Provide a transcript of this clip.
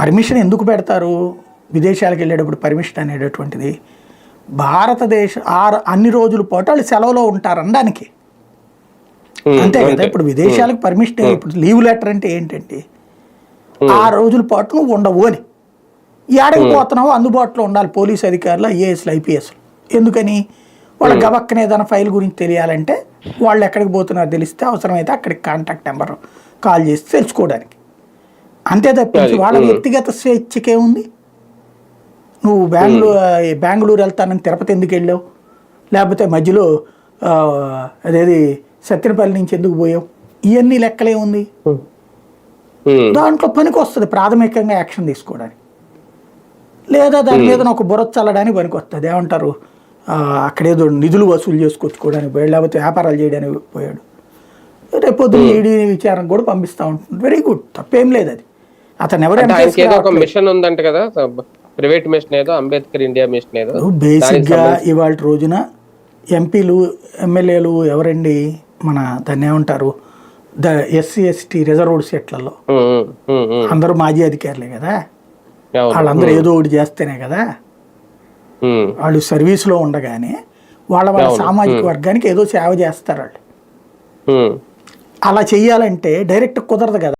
Permission ఎందుకు పెడతారు? విదేశాలకు వెళ్ళేటప్పుడు పర్మిషన్ అనేటటువంటిది. భారతదేశ ఆరు అన్ని రోజుల పాటు వాళ్ళు సెలవులో ఉంటారు అనడానికి. అంతే కదా? ఇప్పుడు విదేశాలకు పర్మిషన్ ఇప్పుడు లీవ్ లెటర్ అంటే ఏంటంటే ఆ రోజుల పాటు నువ్వు ఉండవు అని. ఏడకి పోతున్నావు అందుబాటులో ఉండాలి పోలీస్ అధికారులు ఐఏఎస్లు ఐపీఎస్లు. ఎందుకని? వాళ్ళ గబక్కన ఏదైనా ఫైల్ గురించి తెలియాలంటే వాళ్ళు ఎక్కడికి పోతున్నారో తెలిస్తే అవసరమైతే అక్కడికి కాంటాక్ట్ నెంబర్ కాల్ చేసి తెలుసుకోవడానికి. అంతే తప్పించి వాళ్ళ వ్యక్తిగత స్వేచ్ఛకే ఉంది. నువ్వు బెంగళూరు బెంగళూరు వెళ్తానని తిరుపతి ఎందుకు వెళ్ళావు? లేకపోతే మధ్యలో అదేది సత్యనపల్లి నుంచి ఎందుకు పోయావు? ఇవన్నీ లెక్కలే ఉంది. దాంట్లో పనికి వస్తుంది ప్రాథమికంగా యాక్షన్ తీసుకోవడానికి. లేదా దాని మీద ఒక బుర్ర చల్లడానికి పనికి వస్తుంది ఏమంటారు అక్కడేదో నిధులు వసూలు చేసుకొచ్చుకోవడానికి పోయాడు లేకపోతే వ్యాపారాలు చేయడానికి పోయాడు. రేపొద్దు ఈడీ విచారణ కూడా పంపిస్తూ ఉంటుంది. వెరీ గుడ్ తప్పేం లేదు అది. అతను ఎవరు మిషన్ ఉందంట కదా ప్రైవేట్ మిషన్ ఏదో అంబేద్కర్ ఇండియా మిషన్ ఏదో. బేసిక్గా ఇవాళ రోజున ఎంపీలు ఎమ్మెల్యేలు ఎవరండి? మన దాన్ని ఏమంటారు? ద ఎస్సీ ఎస్టీ రిజర్వ్డ్ సీట్లలో. అందరూ మాజీ అధికారులే కదా. వాళ్ళందరూ ఏదో ఒకటి చేస్తేనే కదా? వాళ్ళు సర్వీస్లో ఉండగానే వాళ్ళ వాళ్ళ సామాజిక వర్గానికి ఏదో సేవ చేస్తారు వాళ్ళు. అలా చెయ్యాలంటే డైరెక్ట్ కుదరదు కదా?